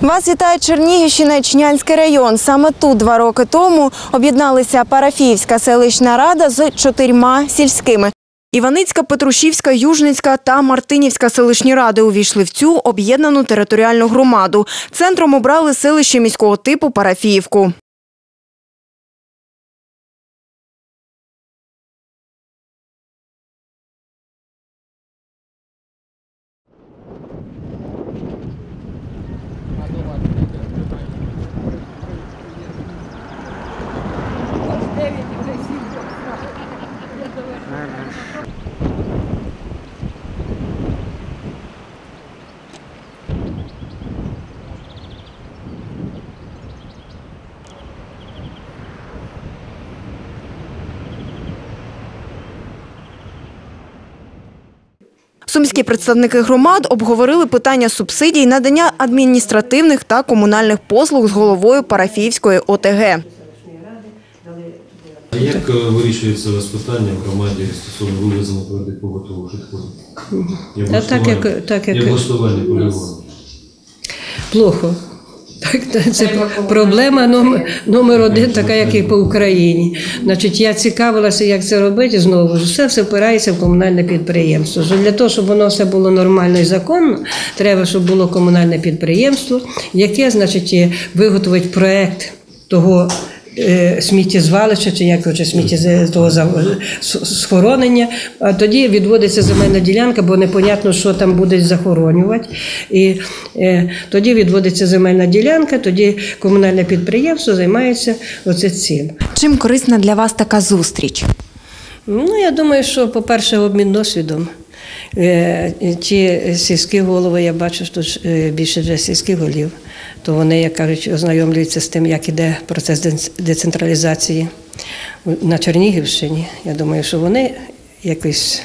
Вас вітає Чернігівщина і Чнянський район. Саме тут два роки тому об'єдналися Парафіївська селищна рада з чотирма сільськими. Іваницька, Петрушівська, Южницька та Мартинівська селищні ради увійшли в цю об'єднану територіальну громаду. Центром обрали селище міського типу Парафіївку. Сумські представники громад обговорили питання субсидій, надання адміністративних та комунальних послуг з головою Парафіївської ОТГ. А як е, вирішується у вас питання в громаді стосовно вивезення твердих побутових відходів? Так, як- так, як- Я облаштування полігону? Плохо. Так, та- це проблема номер, номер один, така, як і по Україні. Значить, я цікавилася, як це робити знову. ж. Все все впирається в комунальне підприємство. Для того, щоб воно все було нормально і законно, треба, щоб було комунальне підприємство, яке, значить, виготовить проект того. Е, Сміттєзвалища, чи як чи сміттє того схоронення, а тоді відводиться земельна ділянка, бо непонятно, що там будуть захоронювати. І е, тоді відводиться земельна ділянка, тоді комунальне підприємство займається оце цим. Чим корисна для вас така зустріч? Ну, я думаю, що, по-перше, обмін досвідом. Е, Ті сільські голови, я бачу, що більше вже сільських голів, то вони, як кажуть, ознайомлюються з тим, як іде процес децентралізації на Чернігівщині. Я думаю, що вони якось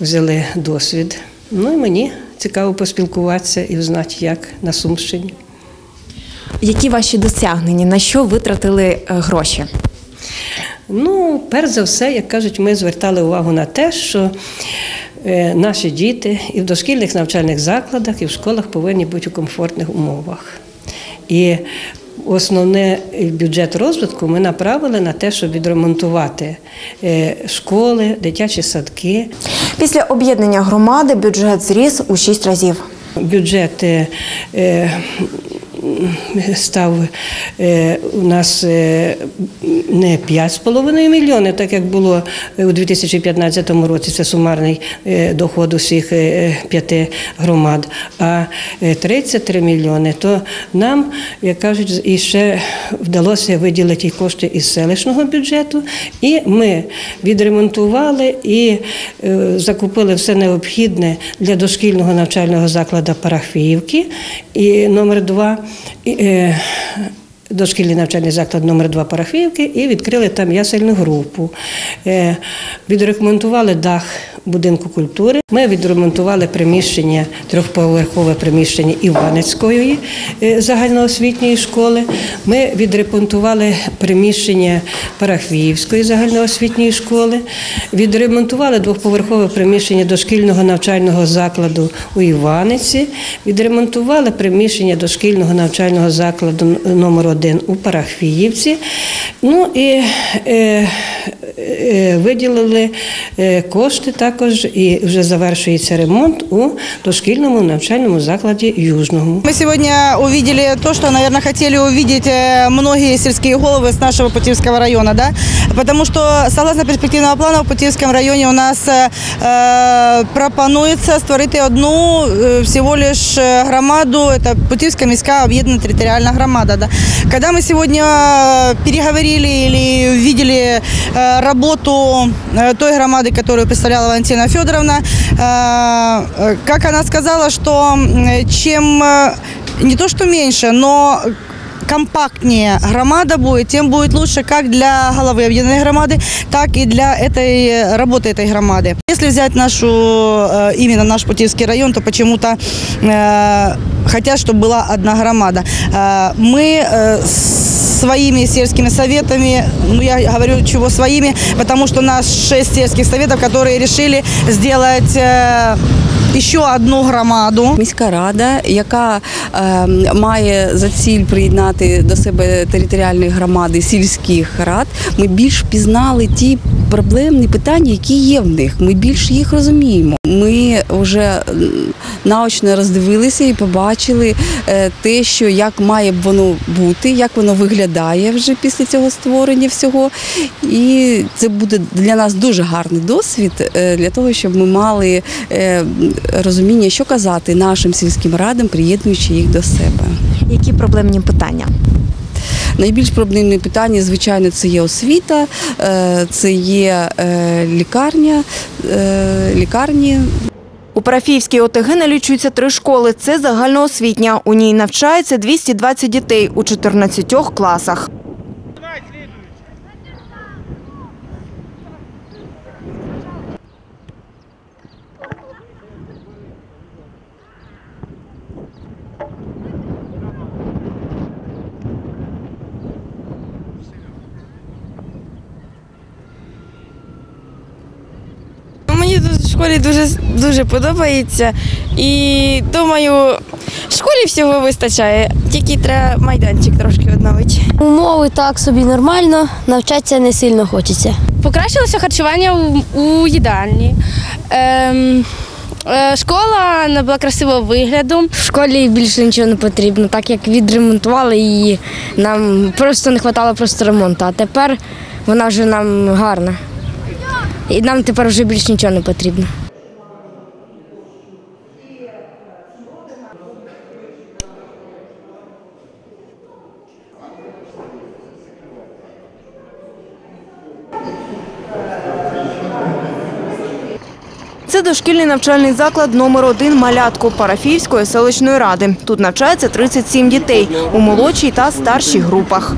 взяли досвід. Ну і мені цікаво поспілкуватися і знати, як на Сумщині. Які ваші досягнення? На що витратили е, гроші? Ну, перш за все, як кажуть, ми звертали увагу на те, що е, наші діти і в дошкільних навчальних закладах, і в школах повинні бути у комфортних умовах. І основне бюджет розвитку ми направили на те, щоб відремонтувати е, школи, дитячі садки. Після об'єднання громади бюджет зріс у шість разів. Бюджет е, е, став е, у нас е, не 5,5 мільйони, так як було у 2015 році. Це сумарний е, доход усіх п'яти громад, а 33 мільйони. То нам, як кажуть, і ще вдалося виділити кошти із селищного бюджету, і ми відремонтували і закупили все необхідне для дошкільного навчального закладу Парафіївки і номер 2 é, Дошкільний навчальний заклад номер 2 Парафіївки і відкрили там ясельну групу. Е, Відремонтували дах будинку культури. Ми відремонтували приміщення, трьохповерхове приміщення Іванецької е, загальноосвітньої школи. Ми відремонтували приміщення Парафіївської загальноосвітньої школи. Відремонтували двохповерхове приміщення дошкільного навчального закладу у Іваниці. Відремонтували приміщення дошкільного навчального закладу номер 1 у Парахвіївці. Ну і е, виділили е, кошти також, і вже завершується ремонт у дошкільному навчальному закладі Южному. Мы сегодня увидели то, что, наверное, хотели увидеть э, многие сельские головы с нашего Путивского района, да, потому что, согласно перспективного плана, в Путивском районе у нас э, э, пропонується створити одну э, всего лишь э, громаду, это Путивская міська об'єднана територіальна громада, да. Когда мы сегодня э, переговорили или видели э, работу э, той громады, которую представляла Валентина Федоровна, э, э, как она сказала, что м, чем э, не то что меньше, но компактнее громада будет, тем будет лучше как для головы объединенной громады, так и для этой э, работы этой громады. Если взять нашу, э, именно наш Путивский район, то почему-то э, хотят, чтобы была одна громада. Э, мы своими сельскими советами, ну я говорю чего своими, потому что у нас шесть сельских советов, которые решили сделать еще одну громаду. Міська рада, яка е, має за ціль приєднати до себе територіальні громади сільських рад, ми більш пізнали ті проблемні питання, які є в них. Ми більш їх розуміємо. Ми вже наочно роздивилися і побачили е, те, що як має б воно бути, як воно виглядає вже після цього створення всього. І це буде для нас дуже гарний досвід е, для того, щоб ми мали е, розуміння, що казати нашим сільським радам, приєднуючи їх до себе. Які проблемні питання? Найбільш проблемне питання, звичайно, це є освіта, е, це є е, лікарня, е, лікарні, У Парафіївській ОТГ налічується три школи. Це загальноосвітня. У ній навчається 220 дітей у 14 класах. Школі дуже, дуже подобається. І думаю, в школі всього вистачає, тільки треба майданчик трошки відновити. Умови так собі нормально, навчатися не сильно хочеться. Покращилося харчування у, у їдальні. Ем, е, школа набула красивого вигляду. В школі більше нічого не потрібно, так як відремонтували її, нам просто не вистачало просто ремонту. А тепер вона вже нам гарна. І нам тепер вже більше нічого не потрібно. Це дошкільний навчальний заклад номер один малятку Парафіївської селищної ради. Тут навчається 37 дітей у молодшій та старшій групах.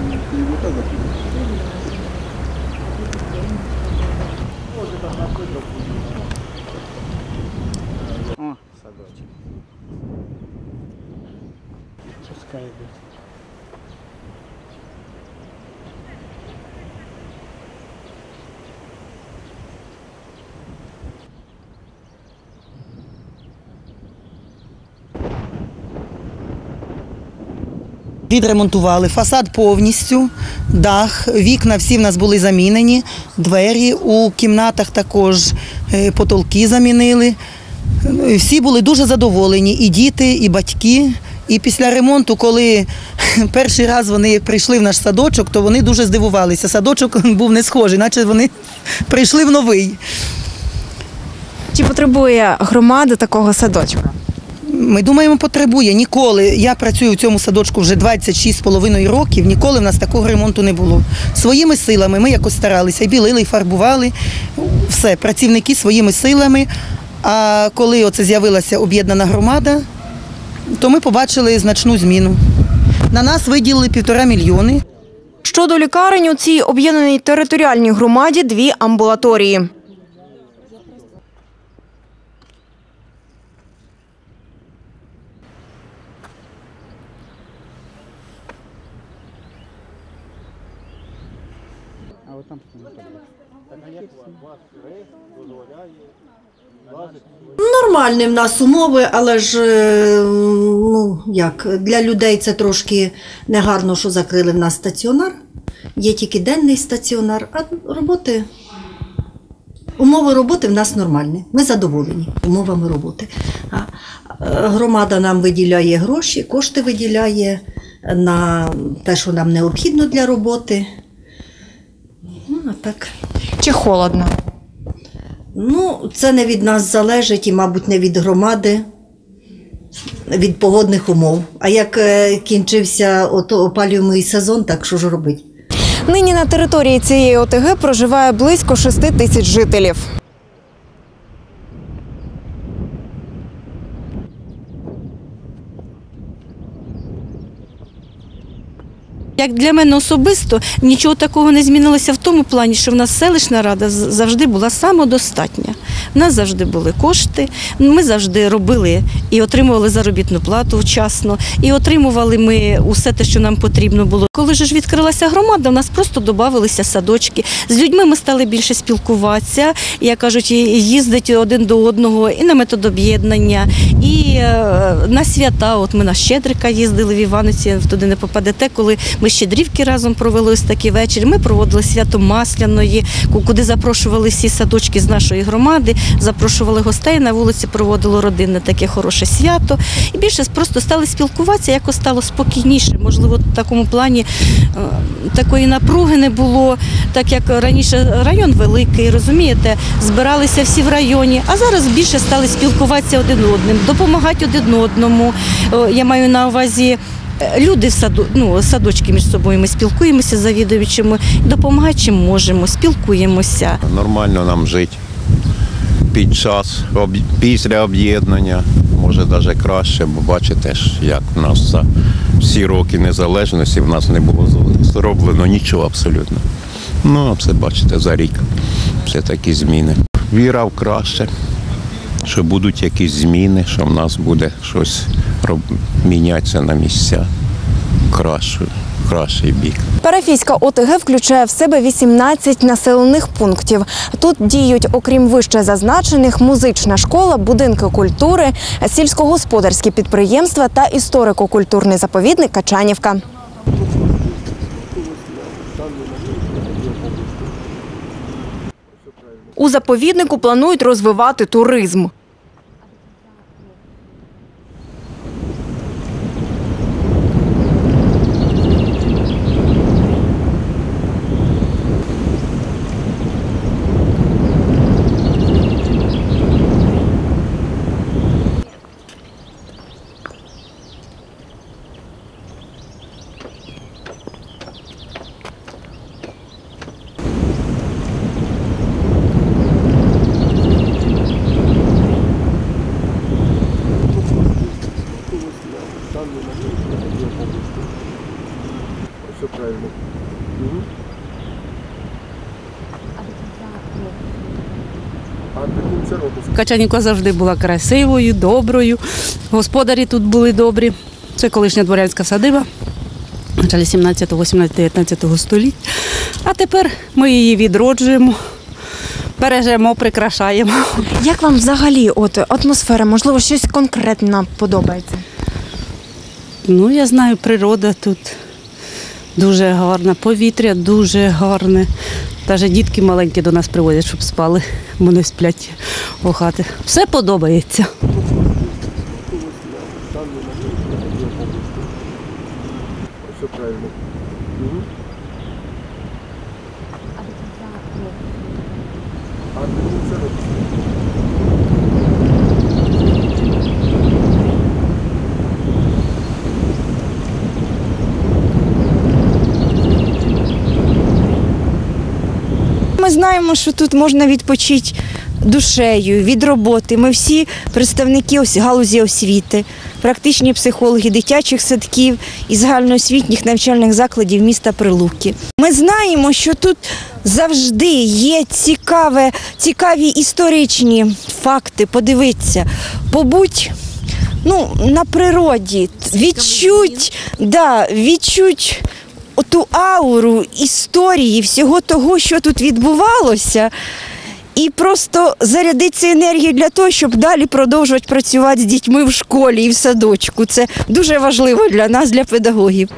Відремонтували фасад повністю, дах, вікна всі в нас були замінені, двері у кімнатах також е, потолки замінили. Е, Всі були дуже задоволені, і діти, і батьки. І після ремонту, коли перший раз вони прийшли в наш садочок, то вони дуже здивувалися. Садочок був не схожий, наче вони прийшли в новий. Чи потребує громада такого садочка? Ми думаємо, потребує. Ніколи. Я працюю в цьому садочку вже 26,5 років. Ніколи в нас такого ремонту не було. Своїми силами ми якось старалися, і білили, і фарбували. Все, працівники своїми силами. А коли оце з'явилася об'єднана громада, то ми побачили значну зміну. На нас виділили півтора мільйони. Щодо лікарень, у цій об'єднаній територіальній громаді дві амбулаторії. Нормальні в нас умови, але ж е, ну як для людей це трошки негарно, що закрили в нас стаціонар. Є тільки денний стаціонар, а роботи. Умови роботи в нас нормальні. Ми задоволені умовами роботи. Е, Громада нам виділяє гроші, кошти виділяє на те, що нам необхідно для роботи. Ну, а так. Чи холодно? Ну, це не від нас залежить і, мабуть, не від громади, від погодних умов. А як е, кінчився опалювальний сезон, так що ж робити? Нині на території цієї ОТГ проживає близько 6 тисяч жителів. Як для мене особисто нічого такого не змінилося в тому плані, що в нас селищна рада завжди була самодостатня. В нас завжди були кошти. Ми завжди робили і отримували заробітну плату вчасно, і отримували ми усе те, що нам потрібно було. Коли ж відкрилася громада, в нас просто додавалися садочки. З людьми ми стали більше спілкуватися, як кажуть, і їздити один до одного, і на методоб'єднання, і е, на свята. От ми на Щедрика їздили в Іваниці, туди не попадете, коли ми щедрівки разом провели ось такий вечір. Ми проводили свято Масляної, куди запрошували всі садочки з нашої громади, запрошували гостей на вулиці, проводило родинне таке хороше свято. І більше просто стали спілкуватися, якось стало спокійніше. Можливо, в такому плані такої напруги не було, так як раніше район великий, розумієте, збиралися всі в районі, а зараз більше стали спілкуватися один одним, допомагати один одному. Я маю на увазі. е, Люди в саду, ну, садочки між собою ми спілкуємося з завідувачами, допомагати чим можемо, спілкуємося. Нормально нам жити. Під час, після об'єднання, може навіть краще, бо бачите як в нас за всі роки незалежності в нас не було зроблено нічого абсолютно. Ну, а все бачите, за рік все такі зміни. Віра в краще, що будуть якісь зміни, що в нас буде щось мінятися на місця краще, кращий бік. Парафійська ОТГ включає в себе 18 населених пунктів. Тут діють, окрім вище зазначених, музична школа, будинки культури, сільськогосподарські підприємства та історико-культурний заповідник Качанівка. У заповіднику планують розвивати туризм. Качанівка завжди була красивою, доброю. Господарі тут були добрі. Це колишня дворянська садиба. Началі 17, 18, 19 століть. А тепер ми її відроджуємо, бережемо, прикрашаємо. Як вам взагалі от атмосфера? Можливо, щось конкретно подобається? Ну, я знаю, природа тут дуже гарна, повітря дуже гарне. Навіть дітки маленькі до нас приводять, щоб спали, вони сплять у хати. Все подобається. Ми знаємо, що тут можна відпочити душею від роботи. Ми всі представники галузі освіти, практичні психологи дитячих садків і загальноосвітніх навчальних закладів міста Прилуки. Ми знаємо, що тут завжди є цікаве, цікаві історичні факти. Подивитися, побудь. Ну, на природі відчуть, да, відчуть ту ауру історії, всього того, що тут відбувалося, і просто зарядитися енергією для того, щоб далі продовжувати працювати з дітьми в школі і в садочку. Це дуже важливо для нас, для педагогів.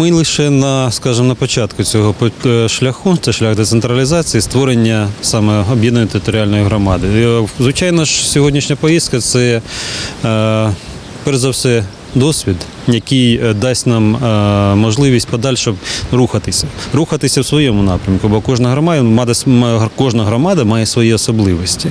Ми лише на, скажімо, на початку цього е, шляху, це шлях децентралізації, створення саме об'єднаної територіальної громади. Е, Звичайно ж, сьогоднішня поїздка це е, перш за все досвід, який е, дасть нам е, можливість подальше рухатися, рухатися в своєму напрямку, бо кожна громада, кожна громада має свої особливості.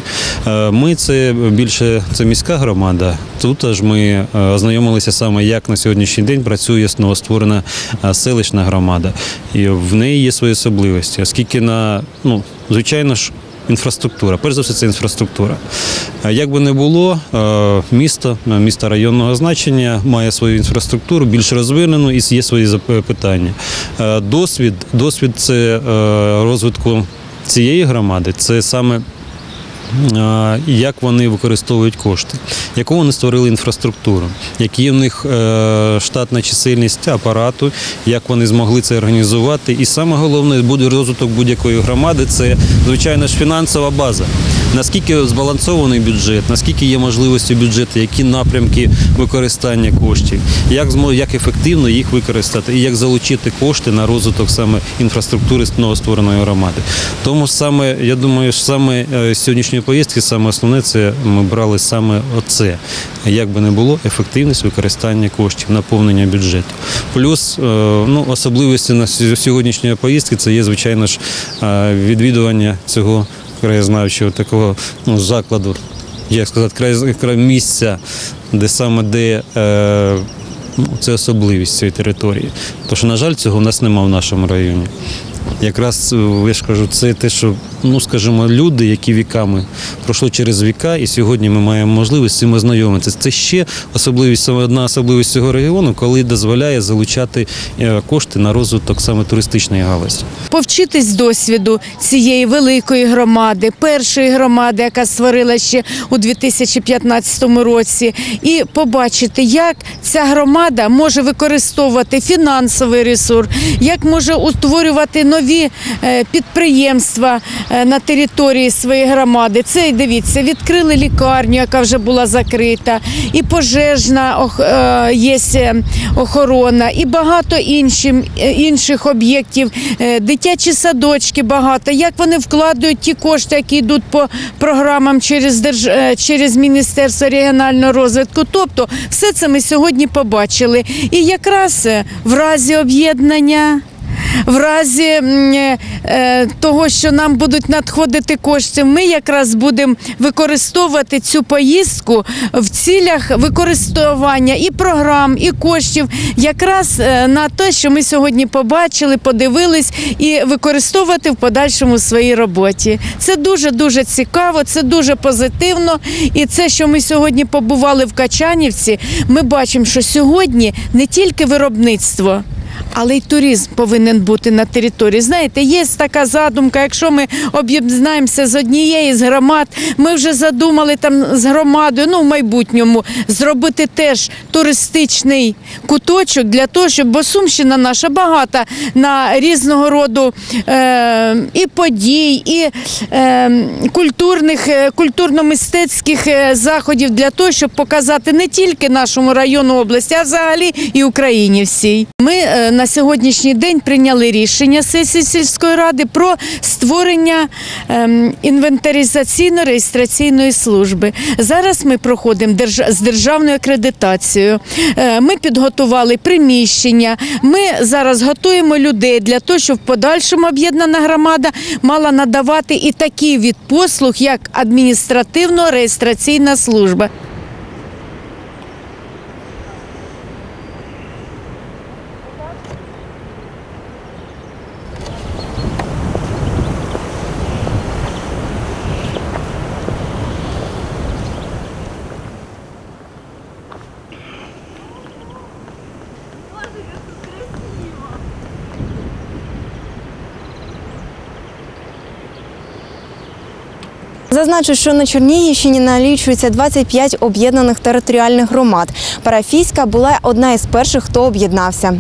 Е, Ми це більше це міська громада. Тут ж ми ознайомилися саме, як на сьогоднішній день працює новостворена селищна громада. І в неї є свої особливості, оскільки на ну, звичайно ж. Інфраструктура, перш за все, це інфраструктура. Е, Як би не було, е, місто, е, місто районного значення має свою інфраструктуру більш розвинену і є свої зап- питання. Е, Досвід, досвід це розвитку цієї громади, це саме е, як вони використовують кошти, яку вони створили інфраструктуру, які в них е, штатна чисельність апарату, як вони змогли це організувати. І саме головне буде розвиток будь-якої громади це звичайно ж фінансова база. Наскільки збалансований бюджет, наскільки є можливості бюджету, які напрямки використання коштів, як як ефективно їх використати і як залучити кошти на розвиток саме інфраструктури новоствореної громади. Тому саме я думаю, що саме е, з сьогоднішньої поїздки, саме основне це ми брали саме оце. Як би не було, ефективність використання коштів, наповнення бюджету. Плюс е, ну, особливості на сьогоднішньої поїздки це є, звичайно ж, е, відвідування цього краєзнавчого такого ну, закладу, як сказати, край, місця, де саме де. Е, Ну, це особливість цієї території. Тому що, на жаль, цього в нас немає в нашому районі. Якраз е, я ж кажу, це те, що ну скажімо, люди, які віками пройшли через віка, і сьогодні ми маємо можливість цим ознайомитися. Це ще особливість, одна особливість цього регіону, коли дозволяє залучати е, кошти на розвиток саме туристичної галузі. повчитись досвіду цієї великої громади, першої громади, яка створила ще у 2015 році, і побачити, як ця громада може використовувати фінансовий ресурс, як може утворювати нові е, підприємства е, на території своєї громади. Це дивіться, відкрили лікарню, яка вже була закрита, і пожежна е, є охорона, і багато інших, об'єктів, дитячі садочки багато. Як вони вкладають ті кошти, які йдуть по програмам через держ... через Міністерство регіонального розвитку. Тобто, все це ми сьогодні побачили. І якраз в разі об'єднання. В разі е, того, що нам будуть надходити кошти, ми якраз будемо використовувати цю поїздку в цілях використання і програм, і коштів, якраз е, на те, що ми сьогодні побачили, подивились, і використовувати в подальшому своїй роботі. Це дуже дуже цікаво, це дуже позитивно. І це, що ми сьогодні побували в Качанівці, ми бачимо, що сьогодні не тільки виробництво. Але й туризм повинен бути на території. Знаєте, є така задумка, якщо ми об'єднаємося з однієї з громад, ми вже задумали там з громадою, ну в майбутньому зробити теж туристичний куточок для того, щоб бо Сумщина наша багата на різного роду е, і подій, і е, культурних, е, культурно-мистецьких е, заходів для того, щоб показати не тільки нашому району області, а взагалі і Україні всій. Ми е, на сьогоднішній день прийняли рішення сесії сільської ради про створення ем, інвентаризаційно-реєстраційної служби. Зараз ми проходимо з державною акредитацією. Е, Ми підготували приміщення. Ми зараз готуємо людей для того, щоб в подальшому об'єднана громада мала надавати і такий від послуг, як адміністративно-реєстраційна служба. Зазначу, що на Чернігівщині налічується 25 об'єднаних територіальних громад. Парафійська була одна із перших, хто об'єднався.